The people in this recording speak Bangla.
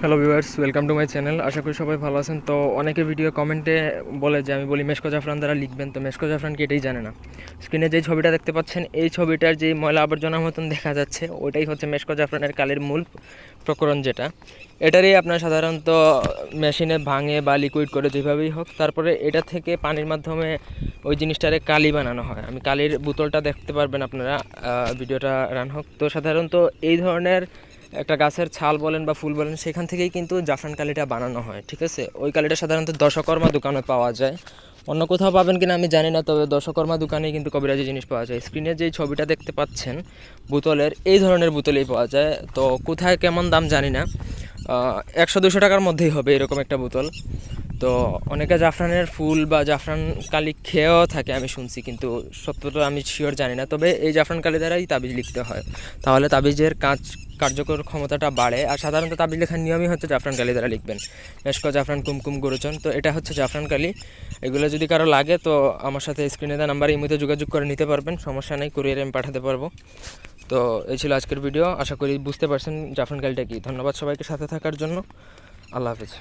Hello viewers welcome to my channel আশা করি সবাই ভালো আছেন। তো অনেকে ভিডিও কমেন্টে বলে যে, আমি বলি মেশকো জাফরান দ্বারা লিখবেন। তো মেশকো জাফরান কি এটাই জানে না। স্ক্রিনে যে ছবিটা দেখতে পাচ্ছেন, এই ছবিটার যে ময়লা আবর্জনার মতন দেখা যাচ্ছে ওটাই হচ্ছে মেশকো জাফরানের কালির মূল প্রকরণ যেটা। এটারই আপনার সাধারণত মেশিনে ভাঙে বা লিকুইড করে যেভাবেই হোক, তারপরে এটা থেকে পানির মাধ্যমে ওই জিনিসটারে কালি বানানো হয়। আমি কালির বোতলটা দেখতে পারবেন আপনারা ভিডিওটা রান হোক। তো সাধারণত এই ধরনের একটা গাছের ছাল বলেন বা ফুল বলেন, সেখান থেকেই কিন্তু জাফরান কালিটা বানানো হয়, ঠিক আছে? ওই কালিটা সাধারণত দশকর্মা দোকানে পাওয়া যায়। অন্য কোথাও পাবেন কিনা আমি জানি না, তবে দশকর্মা দোকানেই কিন্তু কবিরাজি জিনিস পাওয়া যায়। স্ক্রিনে যে ছবিটা দেখতে পাচ্ছেন, বোতলের, এই ধরনের বোতলেই পাওয়া যায়। তো কোথায় কেমন দাম জানি না। একশো দুশো টাকার মধ্যেই হবে এরকম একটা বোতল। তো অনেকে জাফরানের ফুল বা জাফরান কালি খেয়েও থাকে, আমি শুনছি, কিন্তু সত্যটা আমি শিওর জানি না। তবে এই জাফরান কালি দ্বারাই তাবিজ লিখতে হয়। তাহলে তাবিজের কাজ, কার্যকর ক্ষমতাটা বাড়ে, আর সাধারণত তাবিজ লেখার নিয়মই হচ্ছে জাফরান কালি দ্বারা লিখবেন। মেশকো জাফরান কুমকুম গুরুচন তো এটা হচ্ছে জাফরান কালি। এগুলো যদি কারও লাগে, তো আমার সাথে স্ক্রিনে দেওয়া নাম্বারে ইমুতে যোগাযোগ করে নিতে পারবেন, সমস্যা নেই কুরিয়ারে আমি পাঠাতে পারব। তো এই ছিল আজকের ভিডিও আশা করি বুঝতে পারছেন জাফরান কালিটা কি। ধন্যবাদ সবাইকে সাথে থাকার জন্য। আল্লাহ হাফিজ।